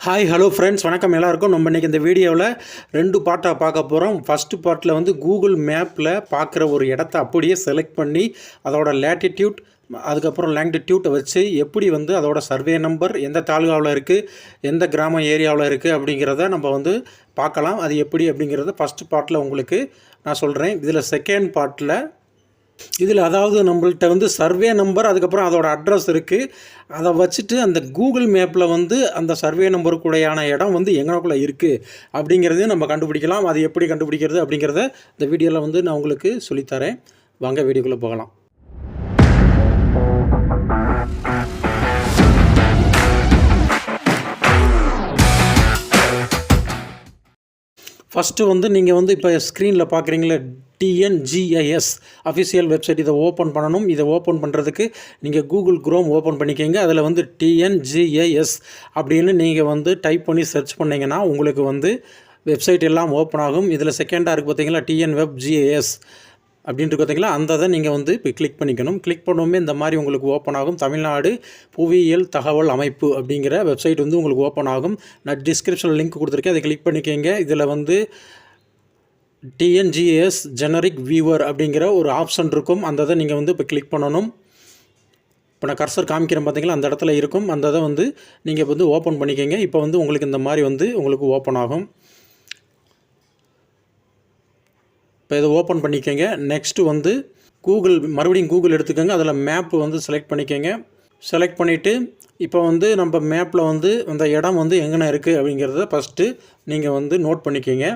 Hi hello friends வணக்கம் எல்லாருக்கும். நம்ம இன்றைக்கி இந்த வீடியோவில் ரெண்டு பார்ட்டாக பார்க்க போகிறோம் ஃபஸ்ட்டு பார்ட்டில் வந்து கூகுள் மேப்பில் பார்க்குற ஒரு இடத்த அப்படியே செலக்ட் பண்ணி அதோட லேட்டிடியூட் அதுக்கப்புறம் லேங்கிடியூட்டை வச்சு எப்படி வந்து அதோட சர்வே நம்பர் எந்த தாலுகாவில் இருக்குது எந்த கிராம ஏரியாவில் இருக்குது அப்படிங்கிறத நம்ம வந்து பார்க்கலாம். அது எப்படி அப்படிங்கிறத ஃபஸ்ட்டு பார்ட்டில் உங்களுக்கு நான் சொல்கிறேன் இதில் செகண்ட் பார்ட்டில் இதில் அதாவது நம்மள்கிட்ட வந்து சர்வே நம்பர் அதுக்கப்புறம் அதோட அட்ரஸ் இருக்குது அதை வச்சுட்டு அந்த கூகுள் மேப்பில் வந்து அந்த சர்வே நம்பருக்குடையான இடம் வந்து எங்கனக்குள்ளே இருக்குது அப்படிங்கிறதையும் நம்ம கண்டுபிடிக்கலாம். அது எப்படி கண்டுபிடிக்கிறது அப்படிங்கிறத இந்த வீடியோவில் வந்து நான் உங்களுக்கு சொல்லித்தரேன். வாங்க வீடியோக்குள்ளே போகலாம். ஃபஸ்ட்டு வந்து நீங்கள் வந்து இப்போ ஸ்க்ரீனில் பார்க்குறீங்களே டிஎன்ஜிஐஎஸ் அஃபிஷியல் வெப்சைட் இதை ஓப்பன் பண்ணணும். இதை ஓப்பன் பண்ணுறதுக்கு நீங்கள் கூகுள் க்ரோம் ஓப்பன் பண்ணிக்கோங்க. அதில் வந்து டிஎன்ஜிஐஎஸ் அப்படின்னு நீங்கள் வந்து டைப் பண்ணி சர்ச் பண்ணிங்கன்னா உங்களுக்கு வந்து வெப்சைட் எல்லாம் ஓப்பன் ஆகும். இதில் செகண்டாக இருக்குது பார்த்தீங்களா டிஎன் வெப் ஜிஏஎஸ் அப்படின்ட்டு பார்த்தீங்களா அந்த இதை நீங்கள் வந்து இப்போ கிளிக் பண்ணிக்கணும். கிளிக் பண்ணுவோமே இந்த மாதிரி உங்களுக்கு ஓப்பன் ஆகும். தமிழ்நாடு புவியியல் தகவல் அமைப்பு அப்படிங்கிற வெப்சைட் வந்து உங்களுக்கு ஓப்பன் ஆகும். நான் டிஸ்கிரிப்ஷனில் லிங்க் கொடுத்துருக்கேன். அதை கிளிக் பண்ணிக்கோங்க. இதில் வந்து டிஎன்ஜிஎஸ் ஜெனரிக் வியூவர் அப்படிங்கிற ஒரு ஆப்ஷன் இருக்கும். அந்த இதை நீங்கள் வந்து இப்போ கிளிக் பண்ணணும். இப்போ நான் கர்சர் காமிக்கிறேன் பார்த்தீங்களா அந்த இடத்துல இருக்கும். அந்த இதை வந்து நீங்கள் இப்போ வந்து ஓப்பன் பண்ணிக்கோங்க. இப்போ வந்து உங்களுக்கு இந்த மாதிரி வந்து உங்களுக்கு ஓப்பன் ஆகும். இப்போ இதை ஓப்பன் பண்ணிக்கோங்க. நெக்ஸ்ட்டு வந்து கூகுள் மறுபடியும் கூகுள் எடுத்துக்கோங்க. அதில் மேப்பு வந்து செலக்ட் பண்ணிக்கோங்க. செலக்ட் பண்ணிவிட்டு இப்போ வந்து நம்ம மேப்பில் வந்து அந்த இடம் வந்து எங்கன இருக்குது அப்படிங்கிறத ஃபஸ்ட்டு நீங்கள் வந்து நோட் பண்ணிக்கோங்க.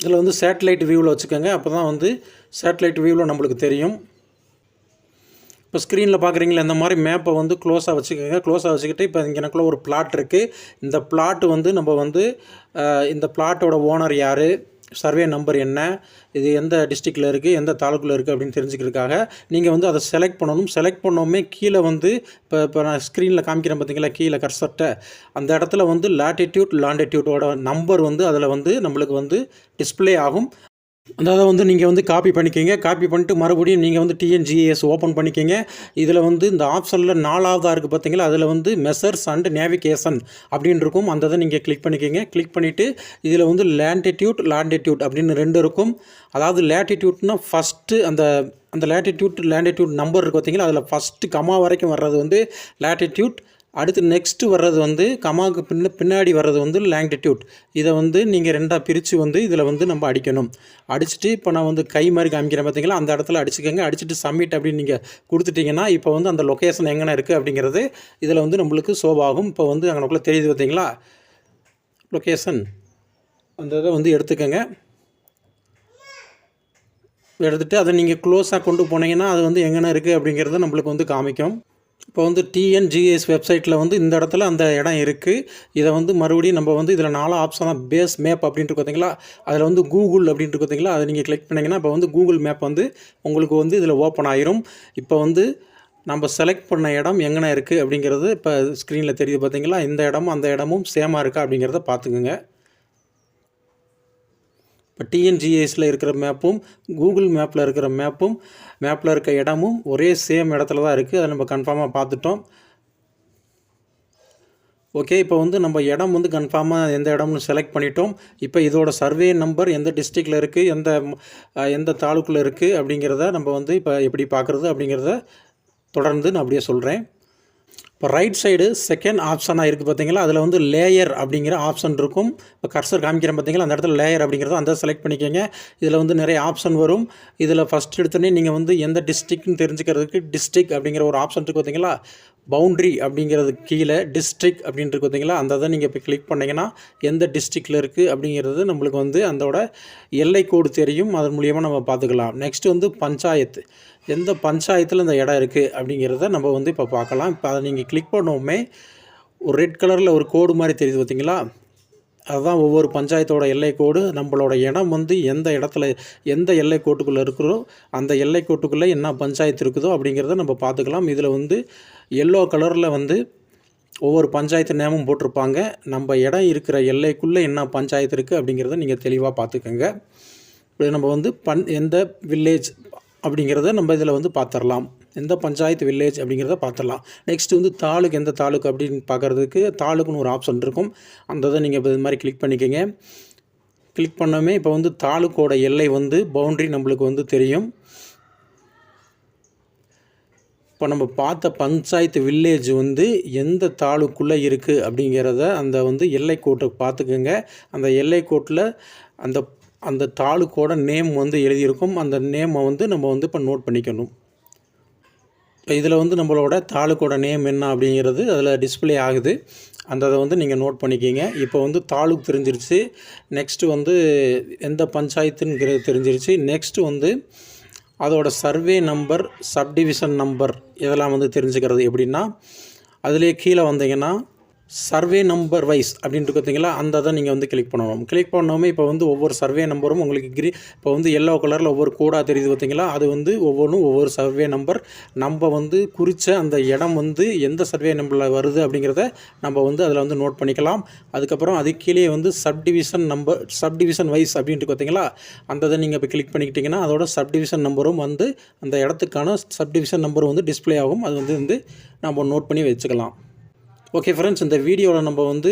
இதில் வந்து சேட்டலைட் வியூவில் வச்சுக்கோங்க. அப்போ தான் வந்து சேட்டலைட் வியூவில் நம்மளுக்கு தெரியும். இப்போ ஸ்க்ரீனில் பார்க்குறீங்களா இந்த மாதிரி மேப்பை வந்து க்ளோஸாக வச்சுக்கோங்க. க்ளோஸாக வச்சுக்கிட்டு இப்போ இங்கே எனக்குள்ள ஒரு பிளாட் இருக்குது இந்த பிளாட் வந்து நம்ம வந்து இந்த பிளாட்டோட ஓனர் யார்? சர்வே நம்பர் என்ன இது எந்த டிஸ்ட்ரிக்டில் இருக்குது எந்த தாலுக்கில் இருக்குது அப்படின்னு தெரிஞ்சுக்கிறதுக்காக நீங்கள் வந்து அதை செலக்ட் பண்ணணும். செலக்ட் பண்ணோமே கீழே வந்து இப்போ இப்போ நான் ஸ்க்ரீனில் காமிக்கிறேன் பார்த்தீங்களா கீழே கர்சர்ட்டை அந்த இடத்துல வந்து லாட்டிடியூட் லாண்டிடியூட்டோட நம்பர் வந்து அதில் வந்து நம்மளுக்கு வந்து டிஸ்பிளே ஆகும். அதாவது வந்து நீங்கள் வந்து காப்பி பண்ணிக்கோங்க. காப்பி பண்ணிட்டு மறுபடியும் நீங்கள் வந்து டிஎன்ஜிஎஸ் ஓப்பன் பண்ணிக்கோங்க. இதில் வந்து இந்த ஆப்ஷனில் நாலாவதாக இருக்குது பார்த்தீங்களா அதில் வந்து மெசர்ஸ் அண்ட் நேவிகேஷன் அப்படின்னு இருக்கும். அந்த இதை நீங்கள் கிளிக் பண்ணிக்கோங்க. கிளிக் பண்ணிவிட்டு இதில் வந்து லேண்டிடியூட் லாண்டிடியூட் அப்படின்னு ரெண்டு இருக்கும். அதாவது லேட்டிடியூட்னா ஃபஸ்ட்டு அந்த அந்த லேட்டிடியூட் லேண்டிடியூட் நம்பர் இருக்குது பார்த்தீங்களா அதில் ஃபஸ்ட்டு கமா வரைக்கும் வர்றது வந்து லேட்டிடியூட் அடுத்து நெக்ஸ்ட்டு வர்றது வந்து கமாவுக்கு பின்ன பின்னாடி வர்றது வந்து லாங்கிடியூட் இதை வந்து நீங்கள் ரெண்டாக பிரித்து வந்து இதில் வந்து நம்ம அடிக்கணும். அடிச்சுட்டு இப்போ நான் வந்து கை மாதிரி காமிக்கிறேன் பார்த்தீங்களா அந்த இடத்துல அடிச்சுக்கோங்க. அடிச்சுட்டு சப்மிட் அப்படின்னு நீங்கள் கொடுத்துட்டிங்கன்னா இப்போ வந்து அந்த லொக்கேஷன் எங்கே இருக்குது அப்படிங்கிறது இதில் வந்து நம்மளுக்கு சோபாகும் இப்போ வந்து அங்கனக்குள்ளே தெரியுது பார்த்தீங்களா லொக்கேஷன் அந்த இதை வந்து எடுத்துக்கோங்க. எடுத்துகிட்டு அதை நீங்கள் க்ளோஸாக கொண்டு போனீங்கன்னா அது வந்து எங்கன இருக்குது அப்படிங்கிறத நம்மளுக்கு வந்து காமிக்கும். இப்போ வந்து டிஎன்ஜிஎஸ் வெப்சைட்டில் வந்து இந்த இடத்துல அந்த இடம் இருக்குது இதை வந்து மறுபடியும் நம்ம வந்து இதில் நாலு ஆப்ஷனாக பேஸ் மேப் அப்படின்ட்டு பார்த்தீங்களா அதில் வந்து கூகுள் அப்படின்ட்டு பார்த்தீங்களா அதை நீங்கள் கிளிக் பண்ணிங்கன்னா இப்போ வந்து கூகுள் மேப் வந்து உங்களுக்கு வந்து இதில் ஓப்பன் ஆயிரும். இப்போ வந்து நம்ம செலக்ட் பண்ண இடம் எங்கன இருக்குது அப்படிங்கிறது இப்போ ஸ்க்ரீனில் தெரியுது பார்த்தீங்களா இந்த இடமும் அந்த இடமும் சேமாக இருக்கா அப்படிங்கிறத பார்த்துக்குங்க இப்போ டிஎன்ஜிஎஸில் இருக்கிற மேப்பும் கூகுள் மேப்பில் இருக்கிற மேப்பும் மேப்பில் இருக்க இடமும் ஒரே சேம் இடத்துல தான் இருக்குது அதை நம்ம கன்ஃபார்மாக பார்த்துட்டோம். ஓகே இப்போ வந்து நம்ம இடம் வந்து கன்ஃபார்மாக எந்த இடம்னு செலக்ட் பண்ணிட்டோம். இப்போ இதோட சர்வே நம்பர் எந்த டிஸ்ட்ரிக்டில் இருக்குது எந்த எந்த தாலுக்கில் இருக்குது அப்படிங்கிறத நம்ம வந்து இப்போ எப்படி பார்க்குறது அப்படிங்கிறத தொடர்ந்து நான் அப்படியே சொல்கிறேன் இப்போ ரைட் சைடு செகண்ட் ஆப்ஷனாக இருக்குது பார்த்தீங்களா? அதில் வந்து லேயர் அப்படிங்கிற ஆப்ஷன் இருக்கும். இப்போ கர்சர் காமிக்கிறேன் பார்த்தீங்களா? அந்த இடத்துல லேயர் அப்படிங்கிறத அந்த செலக்ட் பண்ணிக்கோங்க. இதில் வந்து நிறைய ஆப்ஷன் வரும். இதில் ஃபஸ்ட் எடுத்தோடனே நீங்கள் வந்து எந்த டிஸ்ட்ரிக்ட்னு தெரிஞ்சுக்கிறதுக்கு டிஸ்ட்ரிக் அப்படிங்கிற ஒரு ஆப்ஷன் இருக்குது பார்த்தீங்களா? பவுண்ட்ரி அப்படிங்கிறது கீழே டிஸ்ட்ரிக் அப்படின்ட்டு பார்த்தீங்களா? அந்த இதை நீங்கள் இப்போ கிளிக் பண்ணிங்கன்னா எந்த டிஸ்ட்ரிக்டில் இருக்குது அப்படிங்கிறது நம்மளுக்கு வந்து அதோட எல்லை கோடு தெரியும். அதன் மூலியமாக நம்ம பார்த்துக்கலாம். நெக்ஸ்ட் வந்து பஞ்சாயத்து. எந்த பஞ்சாயத்தில் இந்த இடம் இருக்குது அப்படிங்கிறத நம்ம வந்து இப்போ பார்க்கலாம். இப்போ அதை நீங்கள் கிளிக் பண்ணோமே ஒரு ரெட் கலரில் ஒரு கோடு மாதிரி தெரியுது பார்த்தீங்களா? அதுதான் ஒவ்வொரு பஞ்சாயத்தோட எல்லை கோடு நம்மளோட இடம் வந்து எந்த இடத்துல எந்த எல்லை கோட்டுக்குள்ளே இருக்கிறோ அந்த எல்லை கோட்டுக்குள்ளே என்ன பஞ்சாயத்து இருக்குதோ அப்படிங்கிறத நம்ம பார்த்துக்கலாம். இதில் வந்து எல்லோ கலரில் வந்து ஒவ்வொரு பஞ்சாயத்து நேமும் போட்டிருப்பாங்க. நம்ம இடம் இருக்கிற எல்லைக்குள்ளே என்ன பஞ்சாயத்து இருக்குது அப்படிங்கிறத நீங்கள் தெளிவாக பார்த்துக்கோங்க. இப்படி நம்ம வந்து பன் எந்த வில்லேஜ் அப்படிங்கிறத நம்ம இதில் வந்து பார்த்துடலாம். எந்த பஞ்சாயத்து வில்லேஜ் அப்படிங்கிறத பார்த்துடலாம். நெக்ஸ்ட்டு வந்து தாலுக்கு எந்த தாலுக்கு அப்படின்னு பார்க்குறதுக்கு தாலுக்குன்னு ஒரு ஆப்ஷன் இருக்கும். அந்த இதை நீங்கள் இது மாதிரி கிளிக் பண்ணிக்கோங்க. கிளிக் பண்ணோமே இப்போ வந்து தாலுக்கோட எல்லை வந்து பவுண்ட்ரி நம்மளுக்கு வந்து தெரியும். இப்போ நம்ம பார்த்த பஞ்சாயத்து வில்லேஜ் வந்து எந்த தாலுக்குள்ளே இருக்குது அப்படிங்கிறத அந்த வந்து எல்லை கோட்டை பார்த்துக்குங்க. அந்த எல்லை கோட்டில் அந்த அந்த தாலுக்கோட நேம் வந்து எழுதியிருக்கும். அந்த நேமை வந்து நம்ம வந்து இப்போ நோட் பண்ணிக்கணும். இப்போ இதில் வந்து நம்மளோட தாலுக்கோட நேம் என்ன அப்படிங்கிறது அதில் டிஸ்பிளே ஆகுது. அந்த அதை வந்து நீங்கள் நோட் பண்ணிக்கிங்க. இப்போ வந்து தாலுக் தெரிஞ்சிருச்சு. நெக்ஸ்ட்டு வந்து எந்த பஞ்சாயத்துங்கிறது தெரிஞ்சிருச்சு. நெக்ஸ்ட்டு வந்து அதோட சர்வே நம்பர் சப்டிவிஷன் நம்பர் இதெல்லாம் வந்து தெரிஞ்சுக்கிறது எப்படின்னா அதிலே கீழே வந்தீங்கன்னா சர்வே நம்பர் வைஸ் அப்படின்ட்டு பார்த்தீங்களா அந்த தான் நீங்கள் வந்து கிளிக் பண்ணணும். கிளிக் பண்ணோமே இப்போ வந்து ஒவ்வொரு சர்வே நம்பரும் உங்களுக்கு கிரி இப்போ வந்து எல்லோ கலரில் ஒவ்வொரு கோடாக தெரியுது பார்த்தீங்களா அது வந்து ஒவ்வொன்றும் ஒவ்வொரு சர்வே நம்பர் நம்ம வந்து குறித்த அந்த இடம் வந்து எந்த சர்வே நம்பரில் வருது அப்படிங்கிறத நம்ம வந்து அதில் வந்து நோட் பண்ணிக்கலாம். அதுக்கப்புறம் அது கீழே வந்து சப்டிவிஷன் நம்பர் சப்டிவிஷன் வைஸ் அப்படின்ட்டு பார்த்தீங்களா அந்த இதை நீங்கள் இப்போ கிளிக் பண்ணிக்கிட்டிங்கன்னா அதோட சப்டிவிஷன் நம்பரும் வந்து அந்த இடத்துக்கான சப்டிவிஷன் நம்பரும் வந்து டிஸ்ப்ளே ஆகும். அது வந்து வந்து நம்ம நோட் பண்ணி வச்சுக்கலாம். ஓகே ஃப்ரெண்ட்ஸ் இந்த வீடியோவில் நம்ம வந்து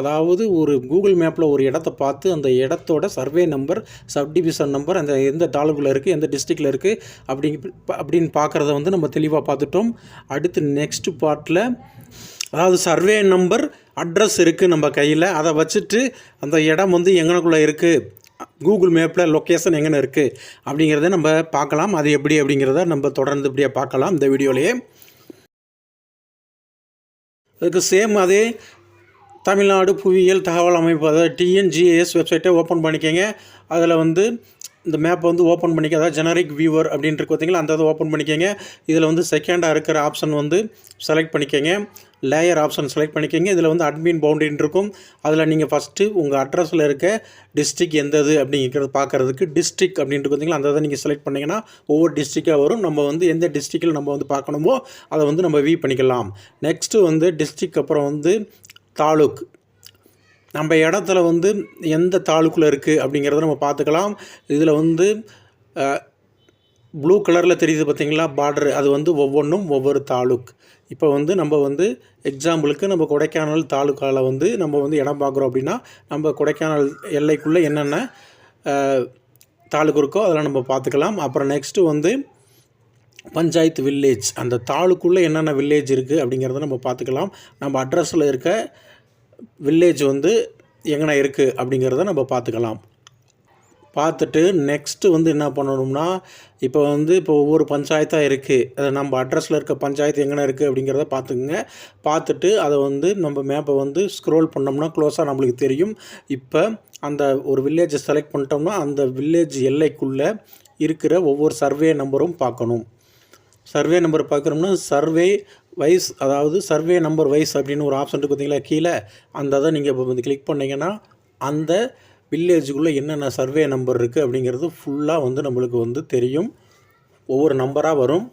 அதாவது ஒரு கூகுள் மேப்பில் ஒரு இடத்த பார்த்து அந்த இடத்தோட சர்வே நம்பர் சப்டிவிஷன் நம்பர் அந்த எந்த தாலுக்குள்ள இருக்குது எந்த டிஸ்ட்ரிக்டில் இருக்குது அப்படி அப்படின்னு பார்க்குறத வந்து நம்ம தெளிவாக பார்த்துட்டோம். அடுத்து நெக்ஸ்ட் பார்ட்டில் அதாவது சர்வே நம்பர் அட்ரஸ் இருக்குது நம்ம கையில். அதை வச்சுட்டு அந்த இடம் வந்து எங்கனக்குள்ளே இருக்குது கூகுள் மேப்பில் லொக்கேஷன் எங்கே இருக்குது அப்படிங்கிறத நம்ம பார்க்கலாம். அது எப்படி அப்படிங்கிறத நம்ம தொடர்ந்து இப்படியே பார்க்கலாம் இந்த வீடியோலேயே. அதுக்கு சேம் அதே தமிழ்நாடு புவியியல் தகவல் அமைப்பு அதாவது டிஎன்ஜிஏஎஸ் வெப்சைட்டை ஓப்பன் பண்ணிக்கோங்க. அதில் வந்து இந்த மேப்பை வந்து ஓப்பன் பண்ணிக்க அதாவது ஜெனரிக் வியூவர் அப்படின்ட்டு பார்த்தீங்களா அந்த இதை ஓப்பன் பண்ணிக்கோங்க. இதில் வந்து செகண்டாக இருக்கிற ஆப்ஷன் வந்து செலக்ட் பண்ணிக்கோங்க. லேயர் ஆப்ஷன் செலக்ட் பண்ணிக்கோங்க. இதில் வந்து அட்மின் பவுண்டரின்னு இருக்கும். அதில் நீங்கள் ஃபஸ்ட்டு உங்கள் அட்ரஸில் இருக்க டிஸ்ட்ரிக் எந்தது அப்படிங்கிறது பார்க்குறதுக்கு டிஸ்ட்ரிக் அப்படின்ட்டு பார்த்தீங்களா அந்த இதை நீங்கள் செலக்ட் பண்ணிங்கன்னா ஒவ்வொரு டிஸ்ட்ரிக்டாக வரும். நம்ம வந்து எந்த டிஸ்ட்ரிக்டில் நம்ம வந்து பார்க்கணுமோ அதை வந்து நம்ம வியூ பண்ணிக்கலாம். நெக்ஸ்ட்டு வந்து டிஸ்ட்ரிக் அப்புறம் வந்து தாலுக். நம்ம இடத்துல வந்து எந்த தாலுக்கில் இருக்குது அப்படிங்கிறத நம்ம பார்த்துக்கலாம். இதில் வந்து ப்ளூ கலரில் தெரியுது பார்த்திங்களா பார்டர் அது வந்து ஒவ்வொன்றும் ஒவ்வொரு தாலுக் இப்போ வந்து நம்ம வந்து எக்ஸாம்பிளுக்கு நம்ம கொடைக்கானல் தாலுக்காவில் வந்து நம்ம வந்து இடம் பார்க்குறோம் அப்படின்னா நம்ம கொடைக்கானல் எல்லைக்குள்ளே என்னென்ன தாலுக்கு இருக்கோ அதெல்லாம் நம்ம பார்த்துக்கலாம். அப்புறம் நெக்ஸ்ட்டு வந்து பஞ்சாயத்து வில்லேஜ் அந்த தாலுக்குள்ளே என்னென்ன வில்லேஜ் இருக்குது அப்படிங்கிறத நம்ம பார்த்துக்கலாம். நம்ம அட்ரஸில் இருக்க வில்லேஜ் வந்து எங்கன இருக்குது அப்படிங்கிறத நம்ம பார்த்துக்கலாம். பார்த்துட்டு நெக்ஸ்ட்டு வந்து என்ன பண்ணணும்னா இப்போ வந்து இப்போ ஒவ்வொரு பஞ்சாயத்தாக இருக்குது அதை நம்ம அட்ரஸில் இருக்க பஞ்சாயத்து எங்கே இருக்குது அப்படிங்கிறத பார்த்துக்குங்க. பார்த்துட்டு அதை வந்து நம்ம மேப்பை வந்து ஸ்க்ரோல் பண்ணோம்னா க்ளோஸாக நம்மளுக்கு தெரியும். இப்போ அந்த ஒரு வில்லேஜை செலக்ட் பண்ணிட்டோம்னா அந்த வில்லேஜ் எல்லைக்குள்ளே இருக்கிற ஒவ்வொரு சர்வே நம்பரும் பார்க்கணும். சர்வே நம்பர் பார்க்குறோம்னா சர்வே வைஸ் அதாவது சர்வே நம்பர் வைஸ் அப்படின்னு ஒரு ஆப்ஷன் இருக்குது பார்த்தீங்களா கீழே அந்த இதை நீங்கள் இப்போ வந்து கிளிக் பண்ணிங்கன்னா அந்த வில்லேஜுக்குள்ளே என்னென்ன சர்வே நம்பர் இருக்குது அப்படிங்கிறது ஃபுல்லாக வந்து நம்மளுக்கு வந்து தெரியும். ஒவ்வொரு நம்பராக வரும்.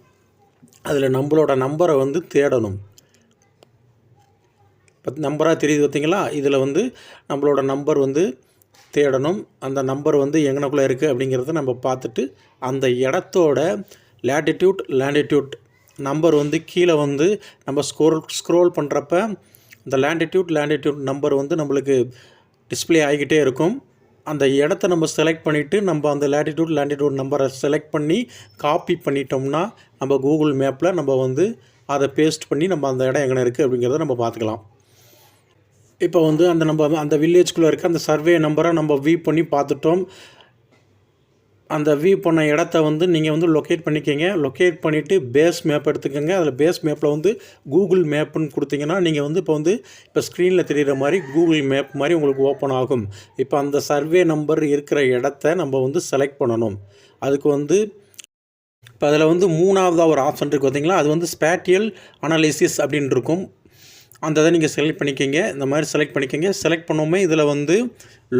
அதில் நம்மளோட நம்பரை வந்து தேடணும். பத் நம்பராக தெரியுது பார்த்தீங்களா? இதில் வந்து நம்மளோட நம்பர் வந்து தேடணும். அந்த நம்பர் வந்து எங்கனக்குள்ளே இருக்குது அப்படிங்கிறத நம்ம பார்த்துட்டு அந்த இடத்தோட லேட்டிடியூட் லேண்டிடியூட் நம்பர் வந்து கீழே வந்து நம்ம ஸ்க்ரோல் ஸ்க்ரோல் பண்ணுறப்ப இந்த லேண்டிடியூட் லேண்டிடியூட் நம்பர் வந்து நம்மளுக்கு டிஸ்பிளே ஆகிக்கிட்டே இருக்கும். அந்த இடத்த நம்ம செலக்ட் பண்ணிவிட்டு நம்ம அந்த லேட்டிடியூட் லேண்டிடியூட் நம்பரை செலக்ட் பண்ணி காப்பி பண்ணிட்டோம்னா நம்ம கூகுள் மேப்பில் நம்ம வந்து அதை பேஸ்ட் பண்ணி நம்ம அந்த இடம் எங்கே இருக்குது அப்படிங்கிறத நம்ம பார்த்துக்கலாம். இப்போ வந்து அந்த நம்ம அந்த வில்லேஜ்குள்ளே இருக்க அந்த சர்வே நம்பரை நம்ம வியூ பண்ணி பார்த்துட்டோம். அந்த வியூ பண்ண இடத்த வந்து நீங்கள் வந்து லொக்கேட் பண்ணிக்கோங்க. லொக்கேட் பண்ணிவிட்டு பேஸ் மேப் எடுத்துக்கோங்க. அதில் பேஸ் மேப்பில் வந்து கூகுள் மேப்புன்னு கொடுத்தீங்கன்னா நீங்கள் வந்து இப்போ வந்து இப்போ ஸ்க்ரீனில் தெரிகிற மாதிரி கூகுள் மேப் மாதிரி உங்களுக்கு ஓப்பன் ஆகும். இப்போ அந்த சர்வே நம்பர் இருக்கிற இடத்த நம்ம வந்து செலக்ட் பண்ணணும். அதுக்கு வந்து இப்போ அதில் வந்து மூணாவதாக ஒரு ஆப்ஷன் இருக்குது பார்த்தீங்களா அது வந்து ஸ்பேட்டியல் அனாலிசிஸ் அப்படின்னு இருக்கும். அந்த இதை நீங்கள் செலக்ட் பண்ணிக்கோங்க. இந்த மாதிரி செலக்ட் பண்ணிக்கோங்க. செலக்ட் பண்ணோமே இதில் வந்து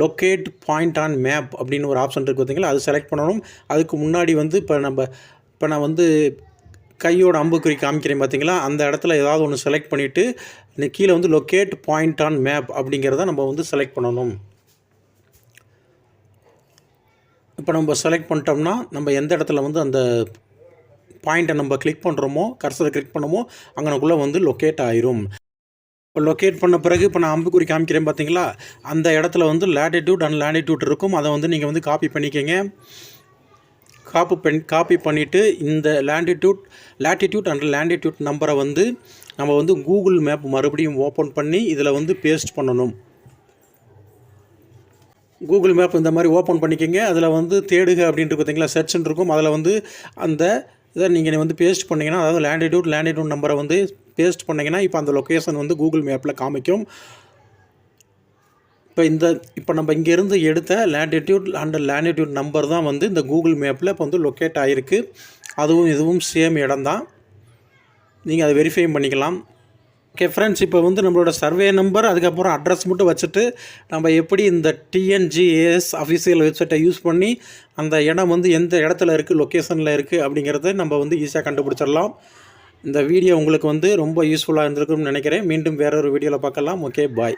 லொக்கேட் பாயிண்ட் ஆன் மேப் அப்படின்னு ஒரு ஆப்ஷன் இருக்குது பார்த்தீங்களா அது செலக்ட் பண்ணணும். அதுக்கு முன்னாடி வந்து இப்போ நம்ம இப்போ நான் வந்து கையோட அம்புக்குறி காமிக்கிறேன் பார்த்தீங்களா அந்த இடத்துல ஏதாவது ஒன்று செலக்ட் பண்ணிவிட்டு கீழே வந்து லொக்கேட் பாயிண்ட் ஆன் மேப் அப்படிங்கிறத நம்ம வந்து செலக்ட் பண்ணணும். இப்போ நம்ம செலக்ட் பண்ணிட்டோம்னா நம்ம எந்த இடத்துல வந்து அந்த பாயிண்ட்டை நம்ம கிளிக் பண்ணுறோமோ கர்சரை கிளிக் பண்ணமோ அங்கனக்குள்ளே வந்து லொக்கேட் ஆயிரும். லொக்கேட் பண்ண பிறகு இப்போ நான் அம்புக்குறி காமிக்கிறேன் பார்த்தீங்களா அந்த இடத்துல வந்து லேட்டிடியூட் அண்ட் லேண்டிடியூட் இருக்கும். அதை வந்து நீங்கள் வந்து காப்பி பண்ணிக்கங்க. காப்பி பண் காப்பி பண்ணிவிட்டு இந்த லேண்டிடியூட் லேட்டிடியூட் அண்ட் லேண்டிடியூட் நம்பரை வந்து நம்ம வந்து கூகுள் மேப் மறுபடியும் ஓப்பன் பண்ணி இதில் வந்து பேஸ்ட் பண்ணணும். கூகுள் மேப் இந்த மாதிரி ஓப்பன் பண்ணிக்கோங்க. அதில் வந்து தேடுக அப்படின்ட்டு பார்த்தீங்களா சர்ச்னு இருக்கும். அதில் வந்து அந்த இதை நீங்கள் வந்து பேஸ்ட் பண்ணிங்கன்னா அதாவது லேண்டிடியூட் லேண்டிடியூட் நம்பரை வந்து பேஸ்ட் பண்ணிங்கன்னா இப்போ அந்த லொக்கேஷன் வந்து கூகுள் மேப்பில் காமிக்கும். இப்போ இந்த இப்போ நம்ம இங்கேருந்து எடுத்த லேண்டிடியூட் அண்ட் லேண்டிடியூட் நம்பர் தான் வந்து இந்த கூகுள் மேப்பில் இப்போ வந்து லொக்கேட் ஆகிருக்கு அதுவும் இதுவும் சேம் இடம் தான். நீங்கள் அதை வெரிஃபை பண்ணிக்கலாம். ஓகே ஃப்ரெண்ட்ஸ் இப்போ வந்து நம்மளோட சர்வே நம்பர் அதுக்கப்புறம் அட்ரஸ் மட்டும் வச்சுட்டு நம்ம எப்படி இந்த டிஎன்ஜிஏஎஸ் அஃபிஷியல் வெப்சைட்டை யூஸ் பண்ணி அந்த இடம் வந்து எந்த இடத்துல இருக்குது லொக்கேஷனில் இருக்குது அப்படிங்கிறத நம்ம வந்து ஈஸியாக கண்டுபிடிச்சிடலாம். இந்த வீடியோ உங்களுக்கு வந்து ரொம்ப யூஸ்ஃபுல்லாக இருந்திருக்கும்னு நினைக்கிறேன். மீண்டும் வேறொரு வீடியோவில் பார்க்கலாம். Okay bye